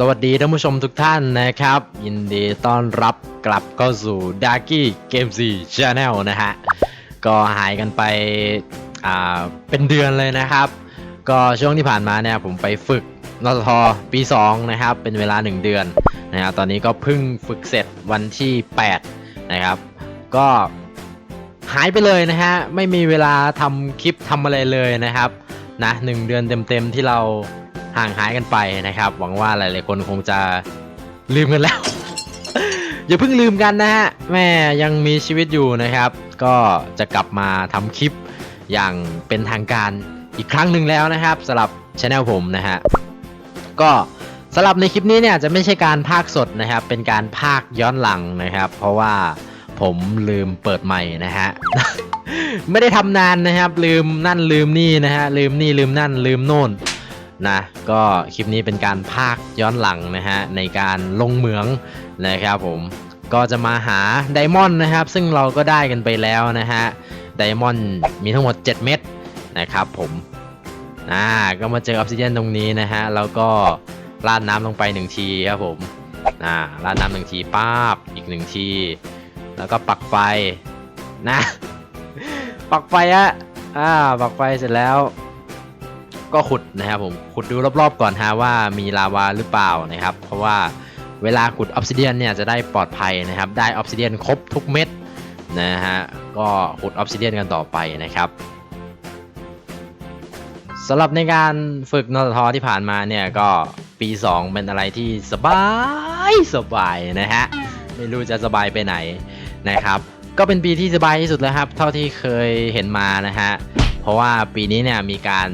สวัสดีท่านผู้ชมทุกท่านนะครับ ยินดีต้อนรับกลับเข้าสู่ d a r k y Game 4 Channel นะฮะ ก็หายกันไปอ่าเป็นเดือนเลยนะครับ ก็ช่วงที่ผ่านมาเนี่ยผมไปฝึกนทปี 2 นะครับ เป็นเวลา 1 เดือนนะครับตอนนี้ก็เพิ่งฝึกเสร็จวันที่ 8 นะครับ ก็หายไปเลยนะฮะ ไม่มีเวลาทำคลิปทำอะไรเลยนะครับนะหนึ่งเดือนเต็มๆที่เรา ห่างหายกันไปนะครับ หวังว่าหลายๆคนคงจะลืมกันแล้ว อย่าเพิ่งลืมกันนะฮะแม่ยังมีชีวิตอยู่นะครับ ก็จะกลับมาทำคลิปอย่างเป็นทางการอีกครั้งหนึ่งแล้วนะครับสำหรับช anel ผมนะฮะก็สำหรับในคลิปนี้เนี่ยจะไม่ใช่การพากย์สดนะครับ เป็นการพากย์ย้อนหลังนะครับ เพราะว่าผมลืมเปิดใหม่นะฮะไม่ได้ทำนานนะครับ ลืมนั่นลืมนี่นะฮะลืมนี่ลืมนั่นลืมโน่น นะก็คลิปนี้เป็นการพากย์ย้อนหลังนะฮะในการลงเหมืองนะครับผมก็จะมาหาไดมอนด์นะครับ ซึ่งเราก็ได้กันไปแล้วนะฮะไดมอนด์มีทั้งหมด 7 เม็ดนะครับผมอ่าก็มาเจอออฟซิเดียนตรงนี้นะฮะแล้วก็ราดน้ำลงไปหนึ่งทีครับผมอ่าราดน้ำหนึ่งทีป้าบอีกหนึ่งที แล้วก็ปักไฟนะ ปักไฟอะอ่าปักไฟเสร็จแล้ว ก็ขุดนะครับผมขุดดูรอบๆ ก่อนฮะว่ามีลาวาหรือเปล่านะครับ เพราะว่าเวลาขุดออฟซิเดียนเนี่ยจะได้ปลอดภัยนะครับ ได้ออฟซิเดียนครบทุกเม็ดนะฮะก็ขุดออฟซิเดียนกันต่อไปนะครับสำหรับในการฝึกนทที่ผ่านมาเนี่ยก็ปี 2 เป็นอะไรที่สบายสบายนะฮะไม่รู้จะสบายไปไหนนะครับ ก็เป็นปีที่สบายที่สุดแล้วครับ เท่าที่เคยเห็นมานะฮะเพราะว่าปีนี้เนี่ยมีการ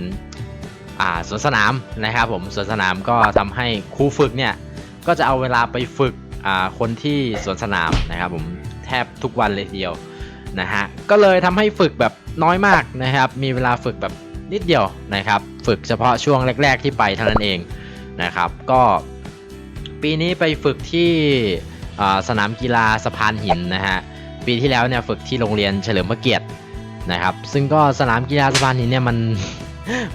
สวนสนามนะครับผมสวนสนามก็ทำให้ครูฝึกเนี่ยก็จะเอาเวลาไปฝึกคนที่สวนสนามนะครับผมแทบทุกวันเลยทีเดียวนะฮะก็เลยทำให้ฝึกแบบน้อยมากนะครับ มีเวลาฝึกแบบนิดเดียวนะครับ ฝึกเฉพาะช่วงแรก ๆ ที่ไปเท่านั้นเองนะครับ ก็ปีนี้ไปฝึกที่สนามกีฬาสะพานหินนะฮะปีที่แล้วเนี่ยฝึกที่โรงเรียนเฉลิมพระเกียรตินะครับ ซึ่งก็สนามกีฬาสะพานหินเนี่ยมัน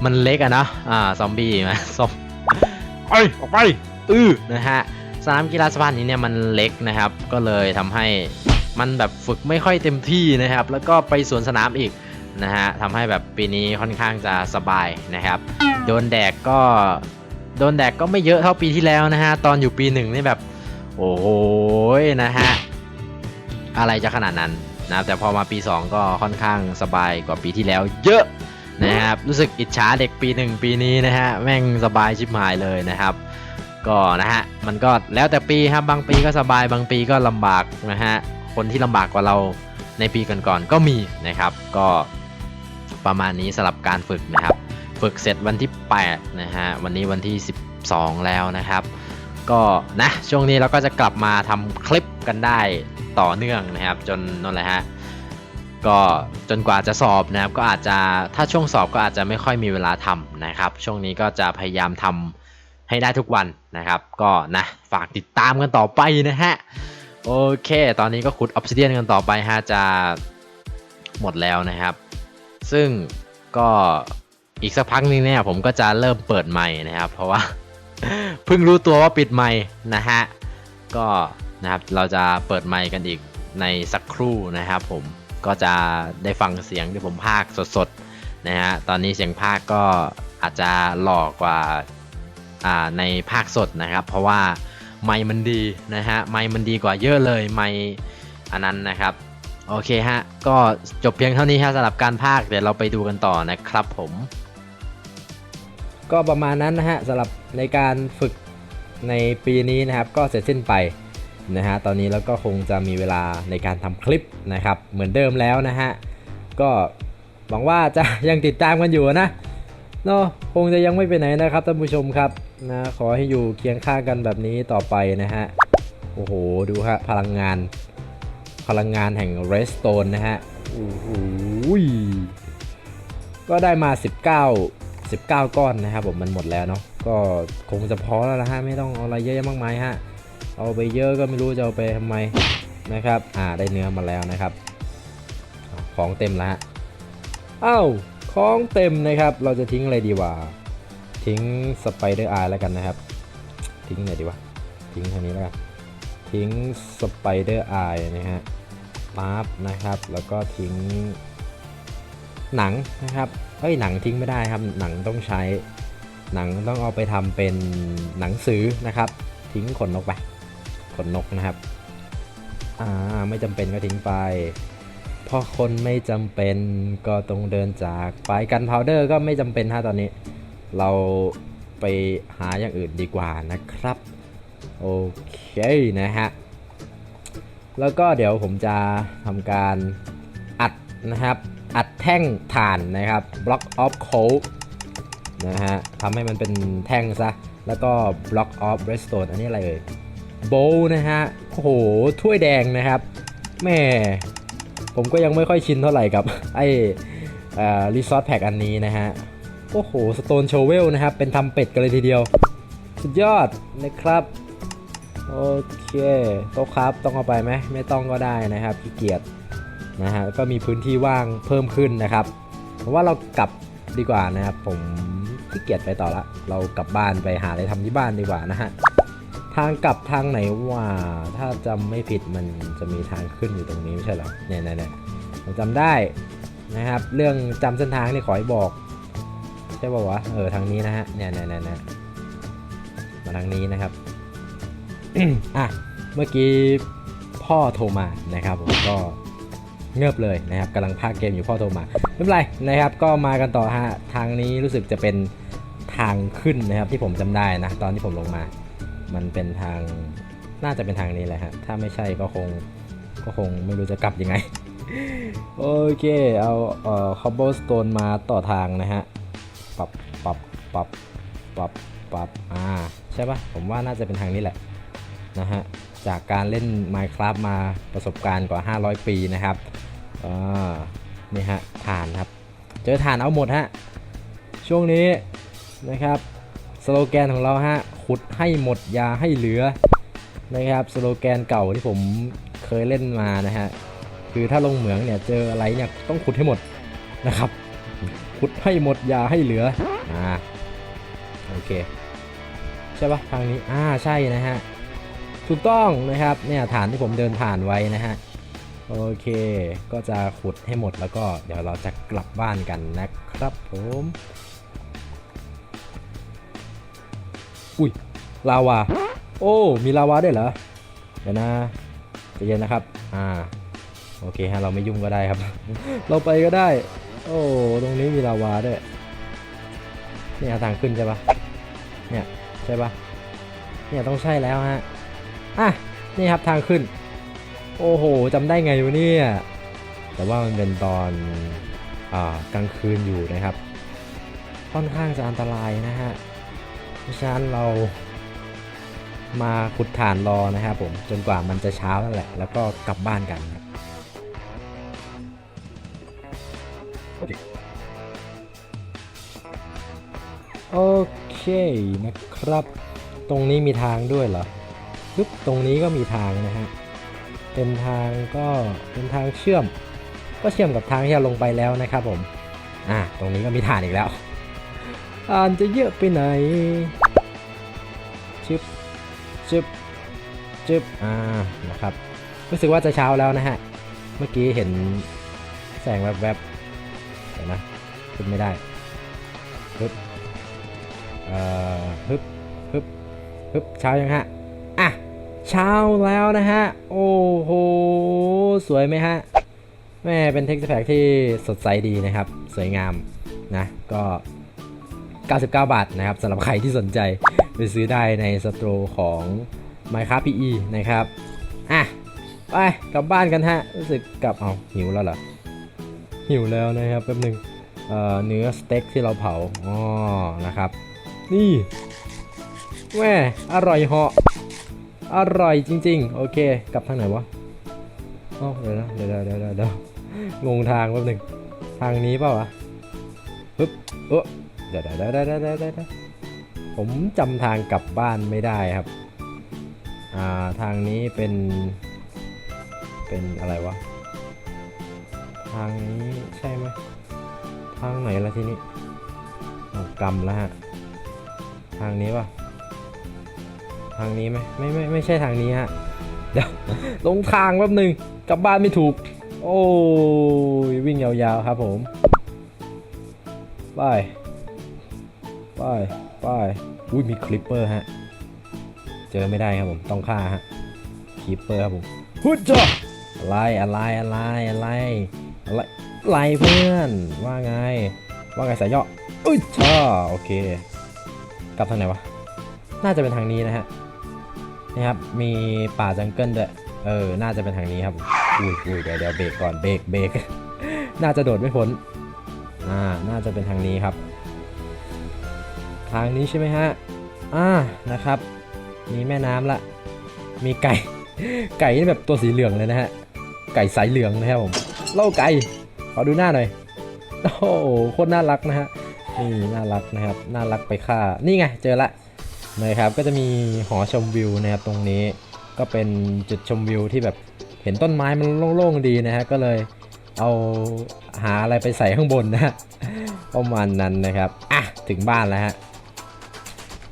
มันเล็กอะเนาะอ่าซอมบี้มาซอมไปออกไปอื้อนะฮะสนามกีฬาสะพานหินเนี่ยมันเล็กนะครับ ก็เลยทำให้มันแบบฝึกไม่ค่อยเต็มที่นะครับ แล้วก็ไปสวนสนามอีกนะฮะทำให้แบบปีนี้ค่อนข้างจะสบายนะครับโดนแดกก็โดนแดกก็ไม่เยอะเท่าปีที่แล้วนะฮะตอนอยู่ปีหนึ่งนี่แบบ โอ้โหนะฮะอะไรจะขนาดนั้นนะแต่พอมาปี 2 ก็ค่อนข้างสบายกว่าปีที่แล้ว เยอะ นะครับ รู้สึกอิจฉาเด็กปี1ปีนี้นะฮะ แม่งสบายชิบหายเลยนะครับ ก็นะฮะ มันก็แล้วแต่ปีครับ บางปีก็สบาย บางปีก็ลำบากนะฮะ คนที่ลำบากกว่าเราในปีก่อนๆก็มีนะครับ ก็ประมาณนี้สำหรับการฝึกนะครับ ฝึกเสร็จวันที่ 8 นะฮะ วันนี้วันที่ 12 แล้วนะครับ ก็นะ ช่วงนี้เราก็จะกลับมาทำคลิปกันได้ต่อเนื่องนะครับ จนนั่นแหละฮะ ก็จนกว่าจะสอบนะครับก็อาจจะถ้าช่วงสอบก็อาจจะไม่ค่อยมีเวลาทำนะครับ ช่วงนี้ก็จะพยายามทำให้ได้ทุกวันนะครับ ก็นะฝากติดตามกันต่อไปนะฮะโอเค ตอนนี้ก็ขุดออ s ซิเดียนกันต่อไปฮะจะหมดแล้วนะครับ ซึ่งก็อีกสักพักนึงเนี่ยผมก็จะเริ่มเปิดใหม่นะครับ เพราะว่าเพิ่งรู้ตัวว่าปิดไมค์นะฮะก็นะครับเราจะเปิดไมค์กันอีกในสักครู่นะครับผม ก็จะได้ฟังเสียงที่ผมพากสดๆนะฮะตอนนี้เสียงพากก็อาจจะหล่อกว่าในภาคสดนะครับ เพราะว่าไมมันดีนะฮะไมมันดีกว่าเยอะเลยไมอันนั้นนะครับโอเคฮะ ก็จบเพียงเท่านี้ฮะสำหรับการพากเดี๋ยวเราไปดูกันต่อนะครับผม ก็ประมาณนั้นนะฮะสำหรับในการฝึกในปีนี้นะครับ ก็เสร็จสิ้นไป นะฮะตอนนี้แล้วก็คงจะมีเวลาในการทำคลิปนะครับเหมือนเดิมแล้วนะฮะก็หวังว่าจะยังติดตามกันอยู่นะเนาะคงจะยังไม่ไปไหนนะครับท่านผู้ชมครับนะขอให้อยู่เคียงข้างกันแบบนี้ต่อไปนะฮะโอ้โหดูฮะพลังงาน พลังงานแห่งเรสโตนนะฮะโอ้โหก็ได้มา 19 19 ก้อนนะครับผมมันหมดแล้วเนาะก็คงจะพอแล้วนะฮะไม่ต้องเอาอะไรเยอะแยะมากมายฮะ เอาไปเยอะก็ไม่รู้จะเอาไปทำไมนะครับอ่าได้เนื้อมาแล้วนะครับ ของเต็มแล้วฮะอ้าวของเต็มนะครับ เราจะทิ้งอะไรดีวะทิ้งสไปเดอร์อายแล้วกันนะครับ ทิ้งไหนดีวะทิ้งทางนี้แล้วกันทิ้งสไปเดอร์ไอนะฮะปั๊บนะครับ แล้วก็ทิ้งหนังนะครับเอ้ยหนังทิ้งไม่ได้ครับ หนังต้องใช้ หนังต้องเอาไปทำเป็นหนังสือนะครับ ทิ้งขนนกไป ขนนกนะครับ อ่าไม่จำเป็นก็ทิ้งไปพอคนไม่จำเป็นก็ต้องเดินจากไปกันพาวเดอร์ก็ไม่จำเป็นฮะตอนนี้ เราไปหาอย่างอื่นดีกว่านะครับ โอเคนะฮะ แล้วก็เดี๋ยวผมจะทำการอัดนะครับ อัดแท่งถ่านนะครับ block of coal นะฮะทำให้มันเป็นแท่งซะ แล้วก็ block of redstone อันนี้อะไรเอ่ย bowl นะฮะโอ้โหถ้วยแดงนะครับแม่ผมก็ยังไม่ค่อยชินเท่าไหร่กับไอ้รีซอสแพ็กอันนี้นะฮะโอ้โหสโตนโชเวลนะครับเป็นทำเป็ดกันเลยทีเดียว สุดยอดนะครับโอเคโต๊ะครับต้องเอาไปไหมไม่ต้องก็ได้นะครับขี้เกียจนะฮะก็มีพื้นที่ว่างเพิ่มขึ้นนะครับผมว่าเรากลับดีกว่านะครับ ผมขี้เกียจไปต่อละ เรากลับบ้านไปหาอะไรทำที่บ้านดีกว่านะฮะ ทางกลับทางไหนว่าถ้าจำไม่ผิดมันจะมีทางขึ้นอยู่ตรงนี้ไม่ใช่หรอเนี่ยเนี่ยเนี่ยผมจำได้นะครับ เรื่องจำเส้นทางนี่ขอให้บอก ใช่ป่าวะเออทางนี้นะฮะเนี่ยเนี่ยเนี่ยเนี่ยมาทางนี้นะครับอะเมื่อกี้พ่อโทรมานะครับผมก็เงียบเลยนะครับกำลังพากเกมอยู่พ่อโทรมาไม่เป็นไรนะครับ ก็มากันต่อฮะทางนี้รู้สึกจะเป็นทางขึ้นนะครับ ที่ผมจำได้นะ ตอนที่ผมลงมา มันเป็นทางน่าจะเป็นทางนี้แหละฮะถ้าไม่ใช่ก็คงก็คงไม่รู้จะกลับยังไง โอเค เอาเอ่อ cobblestone มาต่อทางนะฮะปรับปรับปรับปรับปรับอ่าใช่ปะผมว่าน่าจะเป็นทางนี้แหละนะฮะจากการเล่น Minecraft มาประสบการณ์กว่า 500 ปีนะครับอ่านี่ฮะฐานครับ เจอฐานเอาหมดฮะช่วงนี้นะครับสโลแกนของเราฮะ ขุดให้หมดยาให้เหลือนะครับสโลแกนเก่าที่ผมเคยเล่นมานะฮะคือถ้าลงเหมืองเนี่ยเจออะไรเนี่ยต้องขุดให้หมดนะครับขุดให้หมดยาให้เหลืออ่าโอเคใช่ปะทางนี้อ่าใช่นะฮะถูกต้องนะครับเนี่ยฐานที่ผมเดินผ่านไว้นะฮะโอเค ก็จะขุดให้หมดแล้วก็เดี๋ยวเราจะกลับบ้านกันนะครับผม อุ้ยลาวา โอ้ มีลาวาด้วยเหรอ เดี๋ยวนะใจเย็นนะครับ อ่า โอเคฮะ เราไม่ยุ่งก็ได้ครับ เราไปก็ได้ โอ้ ตรงนี้มีลาวาด้วย เนี่ยทางขึ้นใช่ปะเนี่ย ใช่ปะเนี่ยต้องใช่แล้วฮะ อะ นี่ครับทางขึ้น โอ้โหจำได้ไงวะเนี่ย แต่ว่ามันเป็นตอน อ่า กลางคืนอยู่นะครับ ค่อนข้างจะอันตรายนะฮะ ราะฉะนั้นเรามาขุดฐานรอนะครับผมจนกว่ามันจะเช้านั่นแหละ แล้วก็กลับบ้านกันครับโอเคนะครับ ตรงนี้มีทางด้วยเหรอปึ๊บตรงนี้ก็มีทางนะฮะเป็นทางก็เป็นทางเชื่อม ก็เชื่อมกับทางที่เราลงไปแล้วนะครับผมอ่าตรงนี้ก็มีฐานอีกแล้ว อ่านจะเยอะไปไหนชึบชึบชึบอ่านะครับ รู้สึกว่าจะเช้าแล้วนะฮะ เมื่อกี้เห็นแสงแวบๆเดี๋ยวนะขึ้นไม่ได้ฮึบเอ่อฮึบฮึบฮึบเช้ายังฮะ อะ เช้าแล้วนะฮะ โอ้โห สวยไหมฮะ แม่เป็นเท็กซ์แพคที่สดใสดีนะครับ สวยงามนะ ก็ 99 บาทนะครับสำหรับใครที่สนใจไปซื้อได้ในสตรของ Minecraft PE นะครับ อะ ไปกลับบ้านกันฮะ รู้สึกกลับเอาหิวแล้วเหรอ หิวแล้วนะครับแป๊บหนึงเอ่อเนื้อสเต็กที่เราเผา อ๋อ นะครับ นี่แม่อร่อยเหาะอร่อยจริง ๆ โอเค กลับทางไหนวะอ๋อเดี๋ยวนะเดี๋ยวเดี๋ยวเดี๋ยวงงทางแป๊บหนึง ทางนี้เปล่าวะปึ๊บเออ เดี๋ยวเดี๋ยวเดี๋ยวเดี๋ยวเด็ดผมจำทางกลับบ้านไม่ได้ครับ อ่า ทางนี้เป็น เป็นอะไรวะ ทางนี้ใช่ไหม ทางไหนละทีนี้เอากำแล้วฮะ ทางนี้ปะทางนี้ไหมไม่ไม่ไม่ใช่ทางนี้ฮะ เดี๋ยวลงทางแป๊บหนึ่งกลับบ้านไม่ถูก โอ้ยวิ่งยาวๆครับผมไปไปไปอุ้ยมีคลิปเปอร์ฮะ เจอไม่ได้ครับผมต้องฆ่าฮะคลิปเปอร์ครับผมพุทธะอะไรอะไรอะไรอะไรอะไรอะไรเพื่อนว่าไง ว่าไงสายย่ออุ้ยช่อโอเค กลับทางไหนวะ น่าจะเป็นทางนี้นะฮะนี่ครับมีป่าจังเกิลด้วยเออ น่าจะเป็นทางนี้ครับอุ้ยอุ้ยเดี๋ยวเดี๋ยวเบรกก่อนเบรกเบรกน่าจะโดดไม่พ้นอ่าน่าจะเป็นทางนี้ครับ ทางนี้ใช่ไหมฮะอ่านะครับ มีแม่น้ำละ มีไก่ ไก่นี่แบบตัวสีเหลืองเลยนะฮะ ไก่สายเหลืองนะครับผมเล่าไก่ขอดูหน้าหน่อย โอ้โหโคตรน่ารักนะฮะ นี่น่ารักนะครับ น่ารักไปค่า นี่ไงเจอละนะครับ ก็จะมีหอชมวิวนะครับตรงนี้ ก็เป็นจุดชมวิวที่แบบเห็นต้นไม้มันโล่งๆดีนะฮะ ก็เลยเอาหาอะไรไปใส่ข้างบนนะฮะประมาณนั้นนะครับ อะ ถึงบ้านแล้วฮะ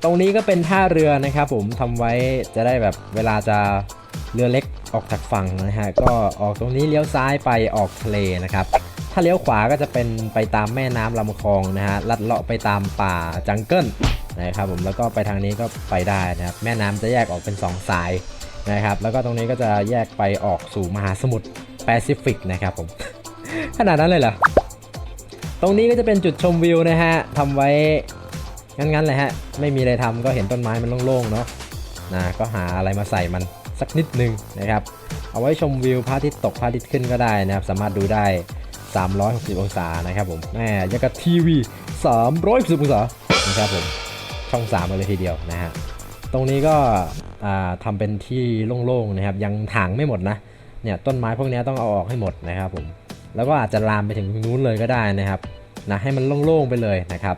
ตรงนี้ก็เป็นท่าเรือนะครับผมทำไว้จะได้แบบเวลาจะเรือเล็กออกจากฝั่งนะฮะก็ออกตรงนี้เลี้ยวซ้ายไปออกทะเลนะครับถ้าเลี้ยวขวาก็จะเป็นไปตามแม่น้ำลำคลองนะฮะลัดเลาะไปตามป่าจังเกิลนะครับผมแล้วก็ไปทางนี้ก็ไปได้นะครับแม่น้ำจะแยกออกเป็น 2 สายนะครับแล้วก็ตรงนี้ก็จะแยกไปออกสู่มหาสมุทรแปซิฟิกนะครับผมขนาดนั้นเลยเหรอตรงนี้ก็จะเป็นจุดชมวิวนะฮะทำไว้ งั้นๆเลยฮะ ไม่มีอะไรทำก็เห็นต้นไม้มันโล่งๆเนาะนะก็หาอะไรมาใส่มันสักนิดนึงนะครับ เอาไว้ชมวิวพระอาทิตย์ตกพระอาทิตย์ขึ้นก็ได้นะครับ สามารถดูได้ 360 องศานะครับผมแหมยังกับทีวี 360 องศานะครับผมช่อง3มาเลยทีเดียวนะฮะตรงนี้ก็ทำเป็นที่โล่งๆนะครับ ยังถางไม่หมดนะเนี่ยต้นไม้พวกนี้ต้องเอาออกให้หมดนะครับผมแล้วก็อาจจะลามไปถึงนู้นเลยก็ได้นะครับนะให้มันโล่งๆไปเลยนะครับ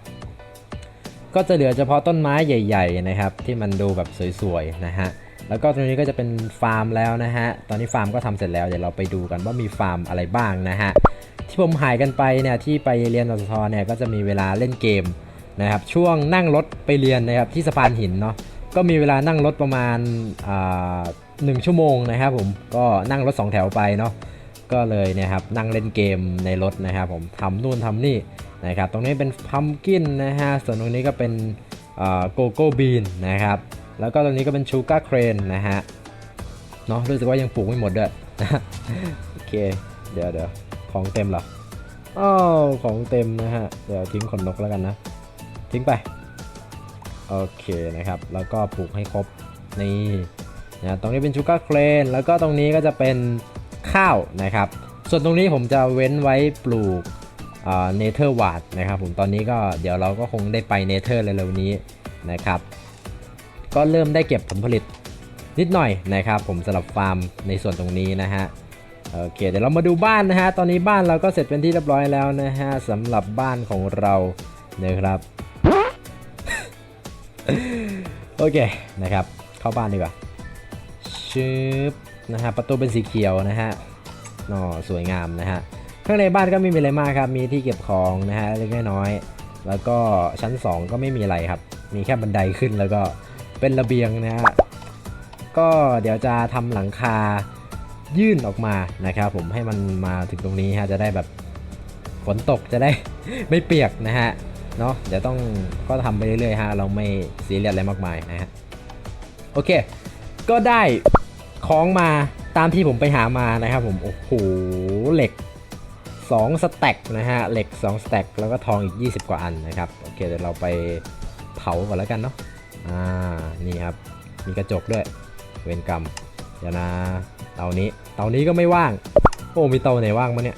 ก็จะเหลือเฉพาะต้นไม้ใหญ่ ๆ นะครับ ที่มันดูแบบสวยๆนะฮะแล้วก็ตรงนี้ก็จะเป็นฟาร์มแล้วนะฮะ ตอนนี้ฟาร์มก็ทำเสร็จแล้ว เดี๋ยวเราไปดูกันว่ามีฟาร์มอะไรบ้างนะฮะ ที่ผมหายกันไปเนี่ยที่ไปเรียนสทเนี่ยก็จะมีเวลาเล่นเกมนะครับ ช่วงนั่งรถไปเรียนนะครับที่สะพานหินเนาะ ก็มีเวลานั่งรถประมาณหนึ่งชั่วโมงนะครับผม ก็นั่งรถสองแถวไปเนาะ ก็เลยเนี่ยครับนั่งเล่นเกมในรถนะครับผมทำนู่นทำนี่ นะครับตรงนี้เป็นพัมกินนะฮะส่วนตรงนี้ก็เป็นโกโก้บีนนะครับแล้วก็ตรงนี้ก็เป็นชูการ์เครนนะฮะเนาะรู้สึกว่ายังปลูกไม่หมดด้วยนะโอเคเดี๋ยวเดี๋ยวของเต็มหรออ้าวของเต็มนะฮะเดี๋ยวทิ้งขนนกแล้วกันนะ ทิ้งไปโอเคนะครับแล้วก็ปลูกให้ครบนี่นะตรงนี้เป็นชูการ์เครนแล้วก็ตรงนี้ก็จะเป็นข้าวนะครับ ส่วนตรงนี้ผมจะเว้นไว้ปลูก เนเธอร์วาดนะครับผมตอนนี้ก็เดี๋ยวเราก็คงได้ไปเนเธอร์เร็วๆนี้นะครับก็เริ่มได้เก็บผลผลิตนิดหน่อยนะครับผมสำหรับฟาร์มในส่วนตรงนี้นะฮะโอเคเดี๋ยวเรามาดูบ้านนะฮะตอนนี้บ้านเราก็เสร็จเป็นที่เรียบร้อยแล้วนะฮะสำหรับบ้านของเรานะครับโอเคนะครับเข้าบ้านดีกว่าชึบนะฮะประตูเป็นสีเขียวนะฮะน่อสวยงามนะฮะ ข้างในบ้านก็ไม่มีอะไรมากครับ มีที่เก็บของนะฮะเล็กน้อย แล้วก็ชั้น 2 ก็ไม่มีอะไรครับ มีแค่บันไดขึ้นแล้วก็เป็นระเบียงนะฮะ ก็เดี๋ยวจะทำหลังคายื่นออกมานะครับผมให้มันมาถึงตรงนี้ฮะจะได้แบบฝนตกจะได้ไม่เปียกนะฮะเนาะเดี๋ยวต้องก็ทำไปเรื่อยๆฮะเราไม่ซีเรียสอะไรมากมายนะฮะโอเค ก็ได้ของมาตามที่ผมไปหามานะครับผมโอ้โหเหล็ก 2สแต็กนะฮะ เหล็ก2สแต็กแล้วก็ทองอีก 20 กว่าอันนะครับ โอเคเดี๋ยวเราไปเผาก่อนแล้วกันเนาะ อ่า นี่ครับ มีกระจกด้วย เวรกรรม เดี๋ยวนะ เตานี้ เตานี้ก็ไม่ว่าง โอ้ มีเตาไหนว่างมั้เนี่ย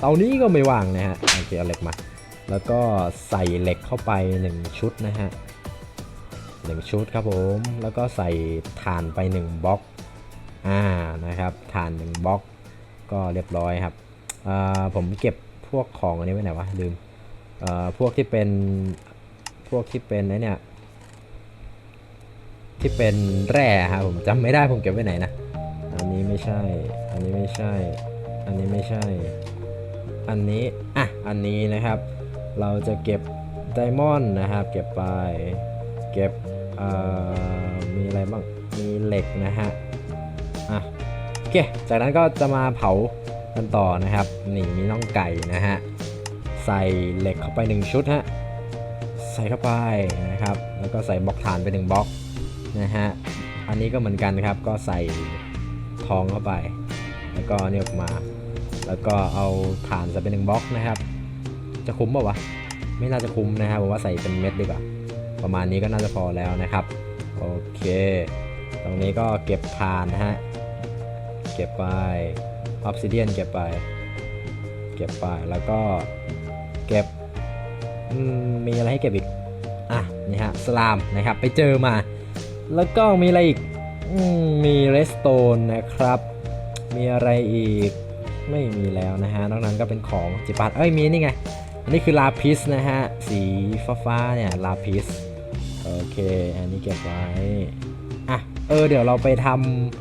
เตานี้ก็ไม่ว่างนะฮะ โอเคเอาเหล็กมา แล้วก็ใส่เหล็กเข้าไป 1 ชุดนะฮะหนึ่งชุดครับผม แล้วก็ใส่ถ่านไป1บล็อก อ่า นะครับถ่าน1บล็อก ก็เรียบร้อยครับ ผมเก็บพวกของอันนี้ไว้ไหนวะลืมพวกที่เป็นพวกที่เป็นไอเนี่ยที่เป็นแร่ครับผมจำไม่ได้ผมเก็บไว้ไหนนะอันนี้ไม่ใช่ อันนี้ไม่ใช่ อันนี้ไม่ใช่ อันนี้ อะ อันนี้นะครับ เราจะเก็บไดมอนด์นะครับ เก็บไป เก็บมีอะไรบ้าง มีเหล็กนะฮะ อะโอเค จากนั้นก็จะมาเผา กันต่อนะครับนี่มีน่องไก่นะฮะใส่เหล็กเข้าไปหนึ่งชุดฮะใส่เข้าไปนะครับ แล้วก็ใส่บล็อกฐานไปหนึ่งบล็อกนะฮะอันนี้ก็เหมือนกันครับก็ใส่ทองเข้าไป แล้วก็เนี่ยออกมา แล้วก็เอาฐานใส่ไปหนึ่งบล็อกนะครับ จะคุ้มเปล่าวะไม่น่าจะคุ้มนะครับผมว่าใส่เป็นเม็ดดีกว่าประมาณนี้ก็น่าจะพอแล้วนะครับโอเค ตรงนี้ก็เก็บฐานนะฮะเก็บไป ออฟซิเดียนเก็บไป เก็บไปแล้วก็เก็บมีอะไรให้เก็บอีก อะ นี่ฮะ สลามนะครับ ไปเจอมา แล้วก็มีอะไรอีกอมีเรสโตนนะครับ มีอะไรอีก ไม่มีแล้วนะฮะ นอกนั้นก็เป็นของจิปัดเอ้ย มีนี่ไง อันนี้คือลาพิสนะฮะ สีฟ้าๆเนี่ย ลาพิส โอเค อันนี้เก็บไว้ อะ เออ เดี๋ยวเราไปท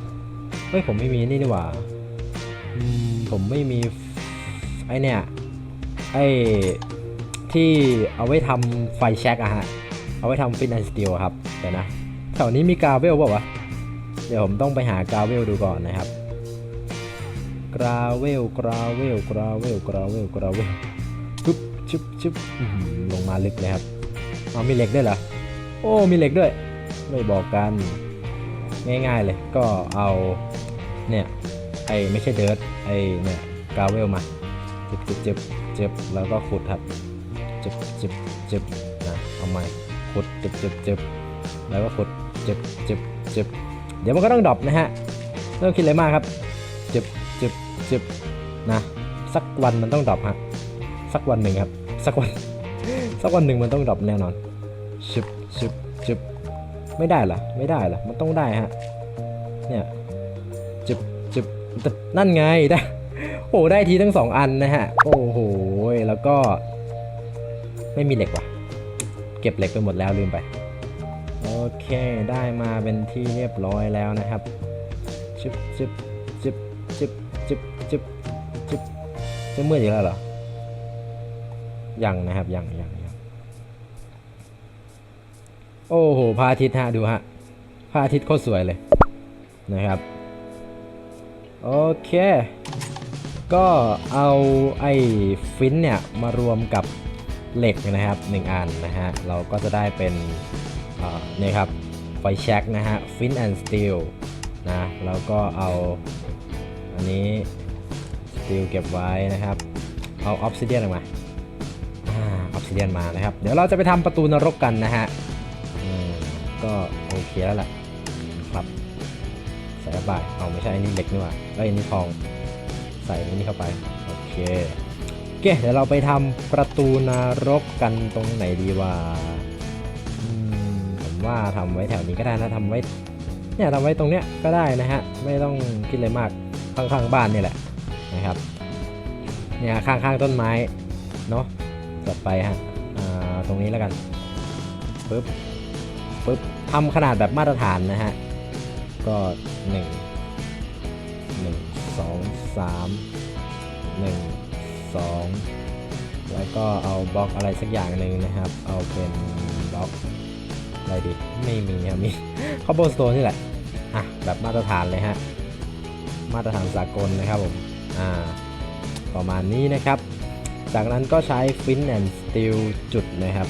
ำเฮ้ย ผมไม่มีนี่ดีกว่าอืม ผมไม่มีไอเนี่ยไอที่เอาไว้ทำไฟแช็กอะฮะ เอาไว้ทำฟินแอนสตีลครับ เดี๋ยวนะ แถวนี้มีกราเวลเปล่าวะ เดี๋ยวผมต้องไปหากราเวลดูก่อนนะครับกราเวลกราเวลกราเวลกราเวลกราเวลชุบชุบชุบลงมาลึกเลยครับ เอามีเหล็กด้วยเหรอ โอ้ มีเหล็กด้วย ไม่บอกกัน ง่ายๆเลย ก็เอา เนี่ย ไอไม่ใช่เดิร์ดไอเนี่ยกราเวลมาเจึบเจึบจึบจึบแล้วก็ขุดครับเจึบเจึบเจึบนะเอาใหม่ขุดเจึบเจึบเจึบแล้วก็ขุดเจึบเจึบเจึบเดี๋ยวมันก็ต้องดรอปนะฮะไม่ต้องคิดอะไรมากครับเจึบเจึบเจึบนะสักวันมันต้องดรอปฮะสักวันหนึ่งครับสักวันสักวันหนึ่งมันต้องดรอปแน่นอนชึบชึบชึบไม่ได้เหรอไม่ได้เหรอมันต้องได้ฮะเนี่ยจึบจึบ นั่นไงได้โอ้ได้ทีทั้งสองอันนะฮะ โอ้โห แล้วก็ ไม่มีเหล็กว่ะ เก็บเหล็กไปหมดแล้วลืมไป โอเค ได้มาเป็นที่เรียบร้อยแล้วนะครับชึบชึบชึบชึบชึบชึบชึบจะมืดอีกแล้วเหรอ ยังนะครับ ยังยังยังโอ้โหพระอาทิตย์ฮะ ดูฮะพระอาทิตย์โคตรสวยเลยนะครับ โอเค ก็เอาไอ้ฟินเนี่ยมารวมกับเหล็กนะครับหนึ่งอันนะฮะ เราก็จะได้เป็นเนี่ครับไฟแช็กนะฮะฟินแอนด์สตีลนะแล้วก็เอาอันนี้สตีลเก็บไว้นะครับ เอาออฟซิเดียนออกมาออฟซิเดียนมานะครับ เดี๋ยวเราจะไปทำประตูนรกกันนะฮะก็โอเคแล้วแหละ ใส่เข้าไปเอาไม่ใช่อันนี้เหล็กนี่หว่าแล้วอันนี้ทองใส่อันนี้เข้าไปโอเคโอเคเดี๋ยวเราไปทำประตูนรกกันตรงไหนดีว่าผมว่าทำไว้แถวนี้ก็ได้นะทำไว้เนี่ยทำไว้ตรงเนี้ยก็ได้นะฮะไม่ต้องคิดอะไรมากข้างๆบ้านนี่แหละนะครับเนี่ยข้างๆต้นไม้เนาะจัดไปฮะตรงนี้แล้วกันปึ๊บปึ๊บทำขนาดแบบมาตรฐานนะฮะ ก็หนึ่งหนึ่งสองสามหนึ่งสองแล้วก็เอาบล็อกอะไรสักอย่างหนึ่งนะครับ เอาเป็นบล็อกอะไรดีไม่มีครับมีคอ b โบสโตนนี่แหละอะแบบมาตรฐานเลยฮะมาตรฐานสากลนะครับผมอ่าประมาณนี้นะครับ จากนั้นก็ใช้ฟินแอนด์สตีลจุดนะครับ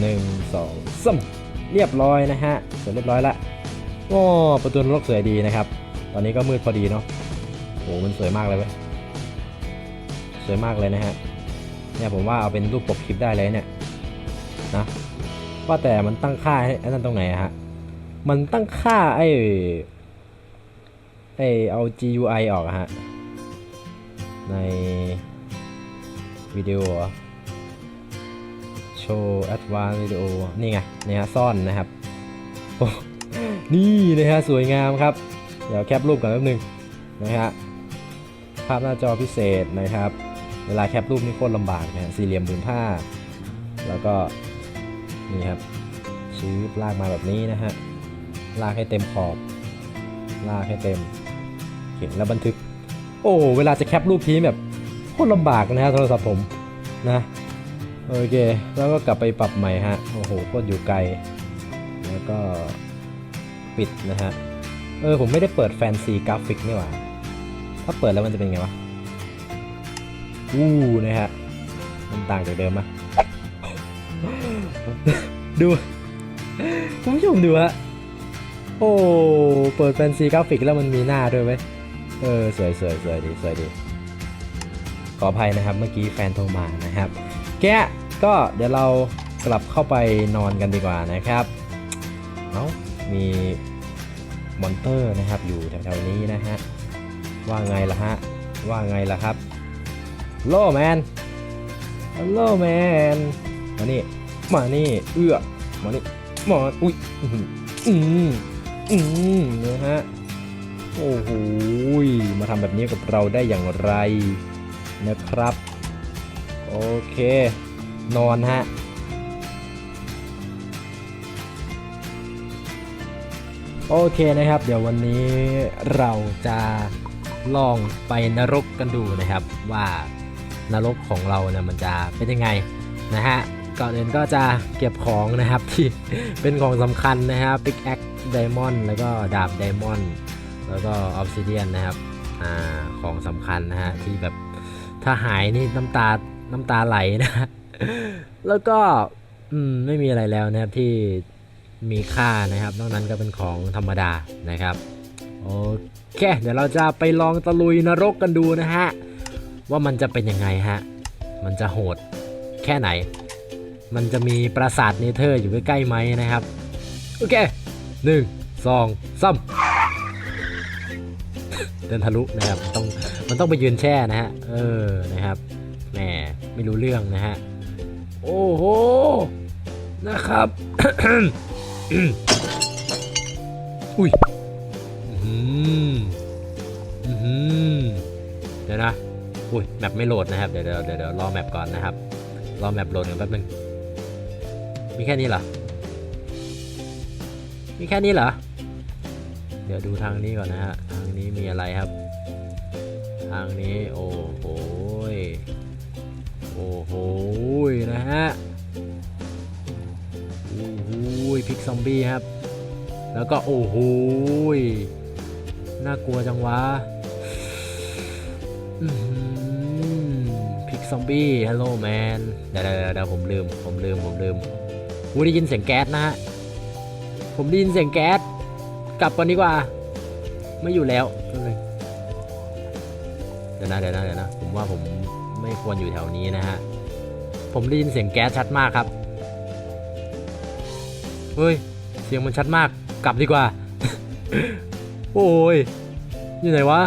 1 2 3 เรียบร้อยนะฮะเสร็จเรียบร้อยละ โอ้ประตูนรกสวยดีนะครับ ตอนนี้ก็มืดพอดีเนาะโหมันสวยมากเลยเว้ยสวยมากเลยนะฮะเนี่ยผมว่าเอาเป็นรูปปกคลิปได้เลยเนี่ยนะว่าแต่มันตั้งค่าให้ไอ้นั่นตรงไหนฮะมันตั้งค่าไอ้ไอ้เอา GUI ออกฮะในวิดีโอโชว์แอดวานซ์วิดีโอนี่ไงเนี่ฮะซ่อนนะครับ นี่นะฮะสวยงามครับ เดี๋ยวแคปรูปกันแป๊บนึงนะฮะภาพหน้าจอพิเศษนะครับ เวลาแคปรูปนี่โคตรลำบากนะฮะสี่เหลี่ยมผืนผ้า แล้วก็นี่ครับชื้อลากมาแบบนี้นะฮะลากให้เต็มขอบ ลากให้เต็มเขียนแล้วบันทึก โอ้เวลาจะแคปรูปทีแบบโคตรลำบากนะฮะโทรศัพท์ผมนะโอเค แล้วก็กลับไปปรับใหม่ฮะโอ้โหโคตรอยู่ไกล แล้วก็ ปิดนะฮะ เออ ผมไม่ได้เปิดแฟนซีกราฟิกนี่หว่า ถ้าเปิดแล้วมันจะเป็นไงวะ อู้นะฮะ มันต่างจากเดิมปะดูคุณผู้ชมดูฮะ โอ้ เปิดแฟนซีกราฟิกแล้วมันมีหน้าด้วยไหมเออ สวยสวยสวยดีสวยดี ขออภัยนะครับ เมื่อกี้แฟนโทรมานะครับ แกก็เดี๋ยวเรากลับเข้าไปนอนกันดีกว่านะครับ เอ้า มีมอนเตอร์นะครับอยู่แถวๆนี้นะฮะ ว่าไงล่ะฮะ ว่าไงล่ะครับโลแมนฮัลโหลแมนมานี่ มานี่ เอื้อ มานี่มาอุ้ย อือหืออืมอืมนะฮะ โอ้โหยมาทำแบบนี้กับเราได้อย่างไรนะครับ โอเค นอนฮะ โอเคนะครับ เดี๋ยววันนี้เราจะลองไปนรกกันดูนะครับ ว่านรกของเราเนี่ยมันจะเป็นยังไงนะฮะก่อนอื่นก็จะเก็บของนะครับที่เป็นของสำคัญนะครับ Big Axe Diamond แล้วก็ดาบ Diamond แล้วก็ Obsidian นะครับอ่าของสำคัญนะฮะที่แบบถ้าหายนี่น้ำตาน้ำตาไหลนะฮะแล้วก็อืมไม่มีอะไรแล้วนะครับที่ มีค่านะครับ นอกนั้นก็เป็นของธรรมดานะครับ โอเค เดี๋ยวเราจะไปลองตะลุยนรกกันดูนะฮะ ว่ามันจะเป็นยังไงฮะ มันจะโหดแค่ไหน มันจะมีปราสาทเนเธอร์อยู่ใกล้ๆไหมนะครับ โอเคหนึ่งสองสามเดินทะลุนะครับต้องมันต้องไปยืนแช่นะฮะ เออ นะครับ แหม ไม่รู้เรื่องนะฮะ โอ้โห นะครับ อุ้ยอื้อหืออื้อหือเดี๋ยวนะ อุ้ยแมปไม่โหลดนะครับ เดี๋ยวเดี๋ยวเดี๋ยวรอแมปก่อนนะครับ รอแมปโหลดกันแป๊บนึง มีแค่นี้เหรอ มีแค่นี้เหรอ เดี๋ยวดูทางนี้ก่อนนะฮะ ทางนี้มีอะไรครับ ทางนี้ โอ้โห โอ้โห นะฮะ ซอมบี้ครับ แล้วก็โอ้โหน่ากลัวจังวะพิกซอมบี้ฮัลโหลแมนเดี๋ยวเดี๋ยวเดี๋ยวผมลืม ผมลืม ผมลืมวูได้ยินเสียงแก๊สนะฮะ ผมได้ยินเสียงแก๊ส กลับก่อนดีกว่า ไม่อยู่แล้วเดี๋ยวนะเดี๋ยวนะเดี๋ยวนะ ผมว่าผมไม่ควรอยู่แถวนี้นะฮะ ผมได้ยินเสียงแก๊สชัดมากครับ เฮ้ย เสียงมันชัดมาก กลับดีกว่า โอ้ย อยู่ไหนวะ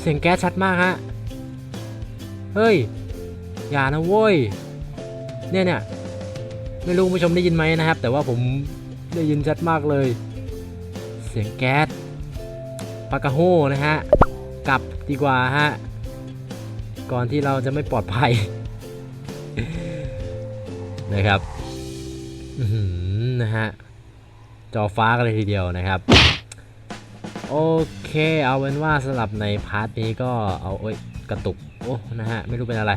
เสียงแก๊สชัดมากฮะ เฮ้ย อย่านะเว้ย เนี่ยเนี่ยไม่รู้ผู้ชมได้ยินไหมนะครับ แต่ว่าผมได้ยินชัดมากเลย เสียงแก๊สปากกาโฮนะฮะ กลับดีกว่าฮะ ก่อนที่เราจะไม่ปลอดภัยนะครับ นะฮะ จอฟ้ากันเลยทีเดียวนะครับ โอเค เอาเป็นว่าสำหรับในพาร์ทนี้ก็เอาเอ้ยกระตุก โอ้ นะฮะ ไม่รู้เป็นอะไร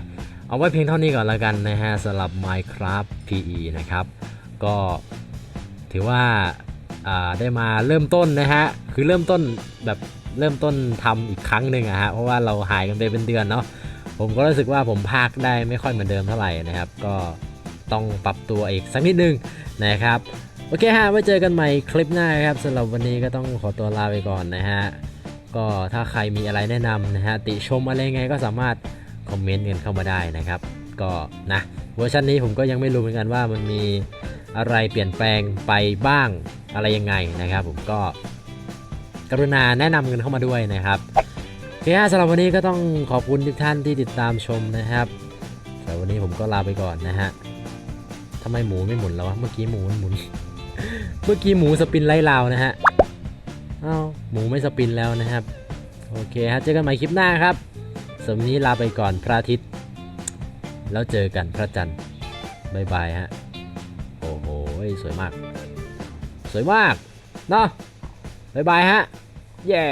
เอาไว้เพียงเท่านี้ก่อนแล้วกันนะฮะสำหรับ Minecraft PE นะครับ ก็ถือว่าาได้มาเริ่มต้นนะฮะ คือเริ่มต้นแบบเริ่มต้นทำอีกครั้งหนึ่งอะฮะ เพราะว่าเราหายกันไปเป็นเดือนเนาะ ผมก็รู้สึกว่าผมพากได้ไม่ค่อยเหมือนเดิมเท่าไหร่นะครับ ก็ ต้องปรับตัวอีกสักนิดนึงนะครับโอเคฮะไว้เจอกันใหม่คลิปหน้าครับสำหรับวันนี้ก็ต้องขอตัวลาไปก่อนนะฮะก็ถ้าใครมีอะไรแนะนำนะฮะติชมอะไรไงก็สามารถคอมเมนต์กันเข้ามาได้นะครับก็นะเวอร์ชันนี้ผมก็ยังไม่รู้เหมือนกันว่ามันมีอะไรเปลี่ยนแปลงไปบ้างอะไรยังไงนะครับ ผมก็กรุณาแนะนำกันเข้ามาด้วยนะครับโอเคฮะสำหรับวันนี้ก็ต้องขอบคุณทุกท่านที่ติดตามชมนะครับสำหรับวันนี้ผมก็ลาไปก่อนนะฮะ ทำไมหมูไม่หมุนแล้ววะ เมื่อกี้หมูมันหมุน เมื่อกี้หมูสปินไล่ลาวนะฮะอ้าวหมูไม่สปินแล้วนะครับ โอเคฮะ เจอกันใหม่คลิปหน้าครับสำหรับวันนี้ลาไปก่อนพระอาทิตย์ แล้วเจอกันพระจันทร์บายบายฮะ โอ้โห สวยมาก สวยมาก เนาะบายบายฮะ เย้